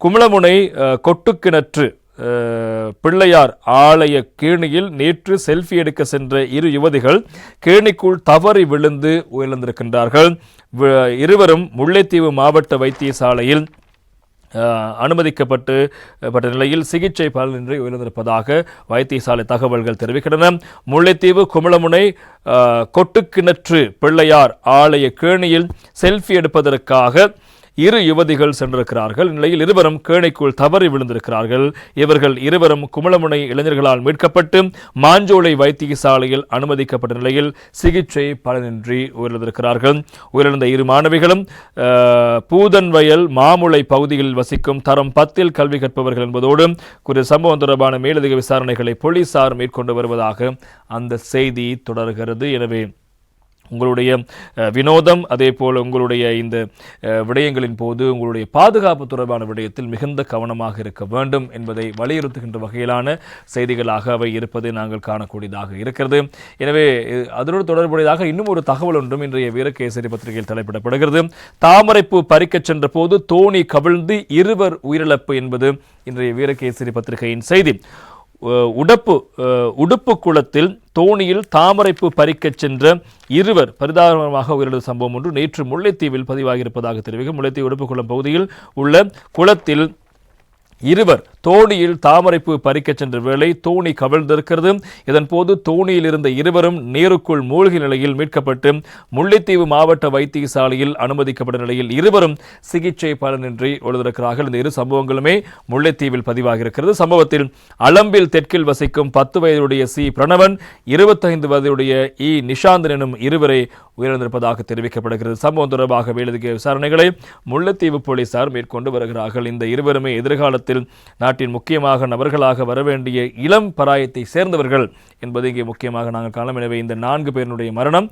குமளமுனை கொட்டுக்கிணற்று பிள்ளையார் ஆலய கேணியில் நேற்று செல்ஃபி எடுக்க சென்ற இரு யுவதிகள் கேணிக்குள் தவறி விழுந்து உயர்ந்திருக்கின்றார்கள் இருவரும் முல்லைத்தீவு மாவட்ட வைத்தியசாலையில் அனுமதிக்கப்பட்டு பட்ட நிலையில் சிகிச்சை பலனின்றி உயர்ந்திருப்பதாக வைத்தியசாலை தகவல்கள் தெரிவிக்கின்றன. முல்லைத்தீவு குமளமுனை கொட்டுக்கிணற்று பிள்ளையார் ஆலய கேணியில் செல்ஃபி எடுப்பதற்காக இரு யுவதிகள் சென்றிருக்கிறார்கள். இந்நிலையில் இருவரும் கேணைக்குள் தவறி விழுந்திருக்கிறார்கள். இவர்கள் இருவரும் குமளமுனை இளைஞர்களால் மீட்கப்பட்டு மாஞ்சோலை வைத்தியசாலையில் அனுமதிக்கப்பட்ட நிலையில் சிகிச்சை பலனின்றி உயிரிழந்திருக்கிறார்கள். உயிரிழந்த இரு மாணவிகளும் பூதன்வயல் மாமுளை பகுதியில் வசிக்கும் தரம் பத்தில் கல்வி கற்பவர்கள் என்பதோடு குறித்த சம்பவம் தொடர்பான மேலதிக விசாரணைகளை போலீசார் மேற்கொண்டு வருவதாக அந்த செய்தி தொடர்கிறது. எனவே உங்களுடைய வினோதம் அதே போல் உங்களுடைய இந்த விடயங்களின் போது உங்களுடைய பாதுகாப்பு தொடர்பான விடயத்தில் மிகுந்த கவனமாக இருக்க வேண்டும் என்பதை வலியுறுத்துகின்ற வகையிலான செய்திகளாக அவை இருப்பதை நாங்கள் காணக்கூடியதாக இருக்கிறது. எனவே அதனோடு தொடர்புடையதாக இன்னும் ஒரு தகவல் ஒன்றும் இன்றைய வீரகேசரி பத்திரிகையில் தலைப்பிடப்படுகிறது. தாமரைப்பூ பறிக்கச் சென்ற போது தோணி கவிழ்ந்து இருவர் உயிரிழப்பு என்பது இன்றைய வீரகேசரி பத்திரிகையின் செய்தி. உடப்பு அஹ் உடுப்பு குளத்தில் தோணியில் தாமரைப்பு பறிக்கச் சென்ற இருவர் பரிதாபமாக உயிரிழந்த சம்பவம் ஒன்று நேற்று முல்லைத்தீவில் பதிவாகியிருப்பதாக தெரிவிக்கும். முல்லைத்தீவு உடுப்புக்குளம் பகுதியில் உள்ள குளத்தில் இருவர் தோணியில் தாமரைப்பூ பறிக்கச் சென்ற வேளை தோணி கவிழ்ந்திருக்கிறது. இதன் போது தோணியில் இருந்த இருவரும் நீருக்குள் மூழ்கி நிலையில் மீட்கப்பட்டு முல்லைத்தீவு மாவட்ட வைத்தியசாலையில் அனுமதிக்கப்பட்ட நிலையில் இருவரும் சிகிச்சை பலனின்றி எழுதியிருக்கிறார்கள் இந்த இரு சம்பவங்களுமே முல்லைத்தீவில் பதிவாகியிருக்கிறது. சம்பவத்தில் அளம்பில் தெற்கில் வசிக்கும் பத்து வயதுடைய சி. பிரணவன் இருபத்தைந்து வயதுடைய இ. நிஷாந்தன் எனும் இருவரை உயிரிழந்திருப்பதாக தெரிவிக்கப்படுகிறது. சம்பவம் தொடர்பாக மேலதிக விசாரணைகளை முல்லைத்தீவு போலீசார் மேற்கொண்டு வருகிறார்கள். இந்த இருவருமே எதிர்காலத்தில் நாட்டின் முக்கியமாக நபர்களாக வரவேண்டிய இளம் பராயத்தை சேர்ந்தவர்கள் என்பது இங்கே முக்கியமாக நாங்கள் காணலாம். எனவே இந்த நான்கு பேருடைய மரணம்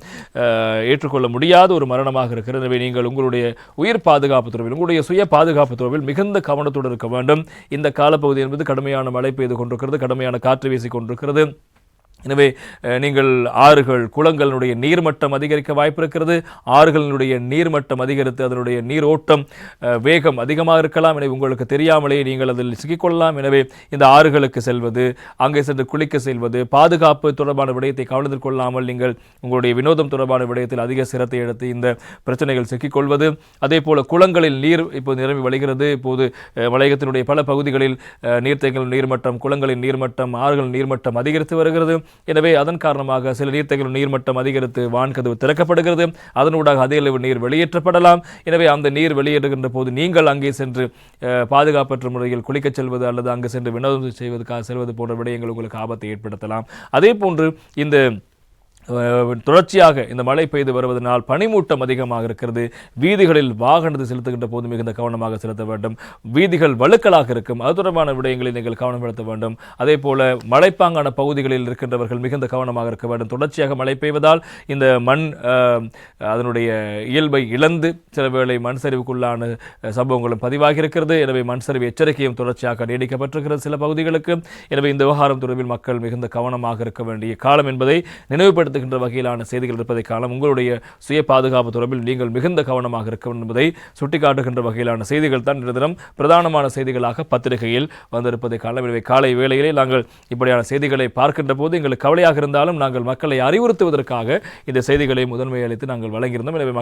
ஏற்றுக்கொள்ள முடியாத ஒரு மரணமாக இருக்கிறது. எனவே நீங்கள் உங்களுடைய உயிர் பாதுகாப்பு துறவில் உங்களுடைய சுய பாதுகாப்பு துறவில் மிகுந்த கவனத்தோடு இருக்க வேண்டும். இந்த காலப்பகுதி என்பது கடுமையான மழை பெய்து கொண்டிருக்கிறது கடுமையான காற்று வீசிக் கொண்டிருக்கிறது. எனவே நீங்கள் ஆறுகள் குளங்களுடைய நீர்மட்டம் அதிகரிக்க வாய்ப்பு இருக்கிறது ஆறுகளினுடைய நீர்மட்டம் அதிகரித்து அதனுடைய நீரோட்டம் வேகம் அதிகமாக இருக்கலாம். எனவே உங்களுக்கு தெரியாமலே நீங்கள் அதில் சிக்கிக்கொள்ளலாம். எனவே இந்த ஆறுகளுக்கு செல்வது அங்கே சென்று குளிக்க செல்வது பாதுகாப்பு தொடர்பான விடயத்தை கவனத்தில் கொள்ளாமல் நீங்கள் உங்களுடைய வினோதம் தொடர்பான விடயத்தில் அதிக சிரத்தை எடுத்து இந்த பிரச்சனைகள் சிக்கிக்கொள்வது. அதே போல் குளங்களில் நீர் இப்போது நிரம்பி வழிகிறது. இப்போது வளையத்தினுடைய மலையகத்தினுடைய பல பகுதிகளில் அஹ், நீர்மட்டம் குளங்களின் நீர்மட்டம் ஆறுகளின் நீர்மட்டம் அதிகரித்து வருகிறது. எனவே அதன் காரணமாக சில நீர்த்தைகள் நீர்மட்டம் அதிகரித்து வான்கதவு திறக்கப்படுகிறது. அதனூடாக அதிக அளவு நீர் வெளியேற்றப்படலாம். எனவே அந்த நீர் வெளியேறுகின்ற போது நீங்கள் அங்கே சென்று பாதுகாப்பற்ற முறையில் குளிக்கச் செல்வது அல்லது அங்கு சென்று வினோதம் செய்வதற்காக செல்வது போன்ற விடயங்கள் உங்களுக்கு ஆபத்தை ஏற்படுத்தலாம். அதே போன்று இந்த தொடர்ச்சியாக இந்த மழை பெய்து வருவதனால் பனிமூட்டம் அதிகமாக இருக்கிறது. வீதிகளில் வாகனத்தை செலுத்துகின்ற போது மிகுந்த கவனமாக செலுத்த வேண்டும். வீதிகள் வழுக்கலாக இருக்கும். அது தொடர்பான விடயங்களில் நீங்கள் கவனம் செலுத்த வேண்டும். அதே போல மலைப்பாங்கான பகுதிகளில் இருக்கின்றவர்கள் மிகுந்த கவனமாக இருக்க வேண்டும். தொடர்ச்சியாக மழை பெய்வதால் இந்த மண் அதனுடைய இயல்பை இழந்து சில வேளை மண் சரிவுக்குள்ளான சம்பவங்களும் பதிவாகி இருக்கிறது எனவே மண் சரிவு எச்சரிக்கையும் தொடர்ச்சியாக நீடிக்கப்பட்டிருக்கிறது சில பகுதிகளுக்கு. எனவே இந்த விவகாரம் தொடர்பில் மக்கள் மிகுந்த கவனமாக இருக்க வேண்டிய காலம் என்பதை நினைவுபடுத்துகின்ற வகையிலான செய்திகள் இருப்பதை காலம் உங்களுடைய சுய பாதுகாப்பு தொடர்பில் நீங்கள் மிகுந்த கவனமாக இருக்க வேண்டும் என்பதை சுட்டிக்காட்டுகின்ற வகையிலான செய்திகள் தான் இன்று தினம் பிரதானமான செய்திகளாக பத்திரிகையில் வந்திருப்பதை காலம் எனவே காலை வேளையிலே நாங்கள் இப்படியான செய்திகளை பார்க்கின்ற போது எங்களுக்கு கவலையாக இருந்தாலும் நாங்கள் மக்களை அறிவுறுத்துவதற்காக இந்த செய்திகளை முதன்மை அளித்து நாங்கள் வழங்கியிருந்தோம். எனவே